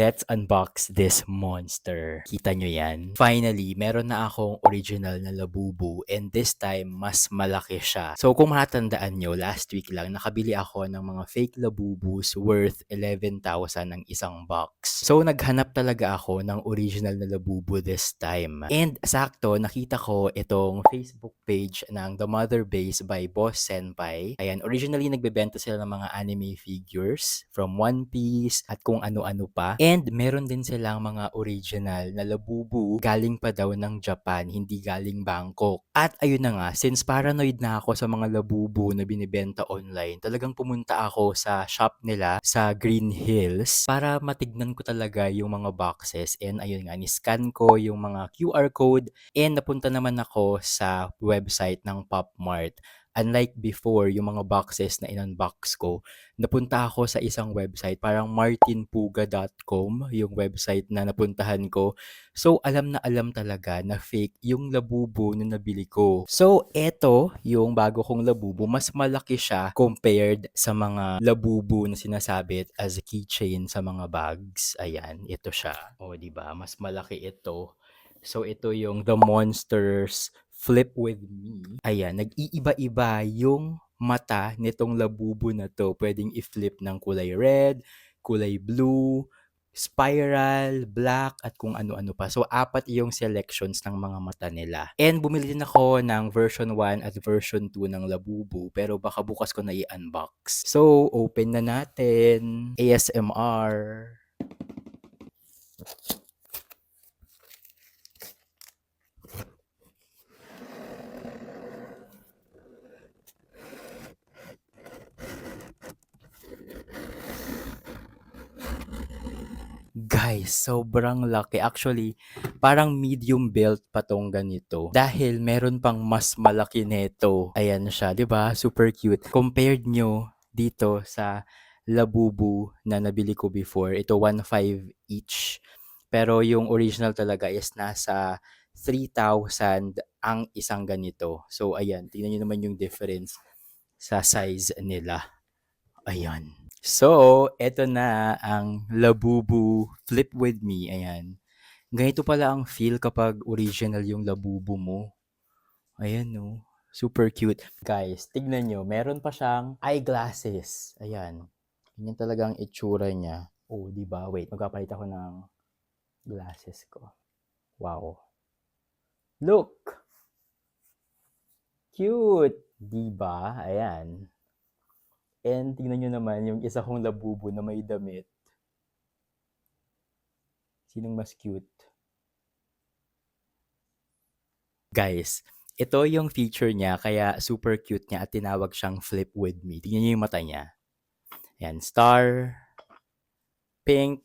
let's unbox this monster. Kita nyo yan? Finally, meron na akong original na labubu and this time, mas malaki siya. So kung matandaan nyo, last week lang, nakabili ako ng mga fake labubus worth 11,000 ng isang box. So naghanap talaga ako ng original na labubu this time. And sakto, nakita ko itong Facebook page ng The Mother Base by Boss Senpai. Ayan, originally nagbebenta sila ng mga anime figures from One Piece at kung ano-ano pa. And meron din silang mga original na labubu galing pa daw ng Japan, hindi galing Bangkok. At ayun na nga, since paranoid na ako sa mga labubu na binibenta online, talagang pumunta ako sa shop nila sa Green Hills para matignan ko talaga yung mga boxes. And ayun nga, ni-scan ko yung mga QR code and napunta naman ako sa website ng Pop Mart. Unlike before, yung mga boxes na in-unbox ko, napunta ako sa isang website, parang martinpuga.com, yung website na napuntahan ko. So, alam na alam talaga na fake yung labubu na nabili ko. So, eto yung bago kong labubu, mas malaki siya compared sa mga labubu na sinasabit as a keychain sa mga bags. Ayan, ito siya. O, di ba? Mas malaki ito. So, ito yung The Monsters Flip With Me. Ayan, nag-iiba-iba yung mata nitong labubu na to. Pwedeng i-flip ng kulay red, kulay blue, spiral, black, at kung ano-ano pa. So, apat yung selections ng mga mata nila. And bumili din ako ng version 1 at version 2 ng Labubu, pero baka bukas ko na i-unbox. So, open na natin. ASMR. Guys, sobrang laki. Actually, parang medium built pa tong ganito. Dahil meron pang mas malaki nito. Ayan siya, 'di ba? Super cute. Compared nyo dito sa Labubu na nabili ko before, ito 1.5 each. Pero yung original talaga is nasa 3,000 ang isang ganito. So ayan, tingnan niyo naman yung difference sa size nila. Ayan. So, eto na ang Labubu Flip With Me. Ayan. Ganito pala ang feel kapag original yung Labubu mo. Ayan, no. Super cute. Guys, tignan nyo. Meron pa siyang eyeglasses. Ayan. Ganyan talaga ang itsura niya. Oh, di ba? Wait, magpapalit ako ng glasses ko. Wow. Look! Cute! Di ba? Ayan. And tingnan nyo naman yung isa kong labubo na may damit. Sinong mas cute? Guys, ito yung feature niya kaya super cute niya at tinawag siyang Flip With Me. Tingnan nyo yung mata niya. Yan, star, pink,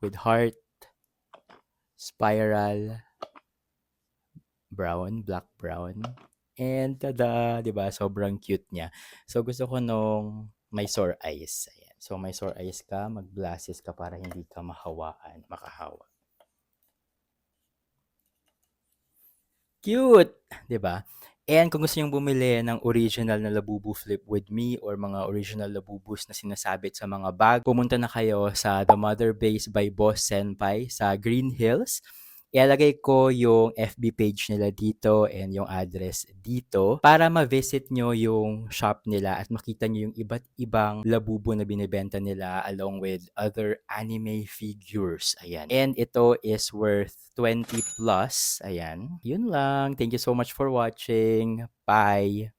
with heart, spiral, brown, black brown, And tada, 'di ba? Sobrang cute niya. So gusto ko nung may sore eyes. Ayan. So may sore eyes ka, mag-glasses ka para hindi ka mahawaan, makahawa. Cute, 'di ba? And kung gusto niyong bumili ng original na Labubu Flip with me or mga original Labubus na sinasabit sa mga bag, pumunta na kayo sa The Mother Base by Boss Senpai sa Green Hills. Ilalagay ko yung FB page nila dito and yung address dito para ma-visit nyo yung shop nila at makita nyo yung iba't ibang labubo na binibenta nila along with other anime figures. Ayan. And ito is worth 20 plus. Ayan. Yun lang. Thank you so much for watching. Bye!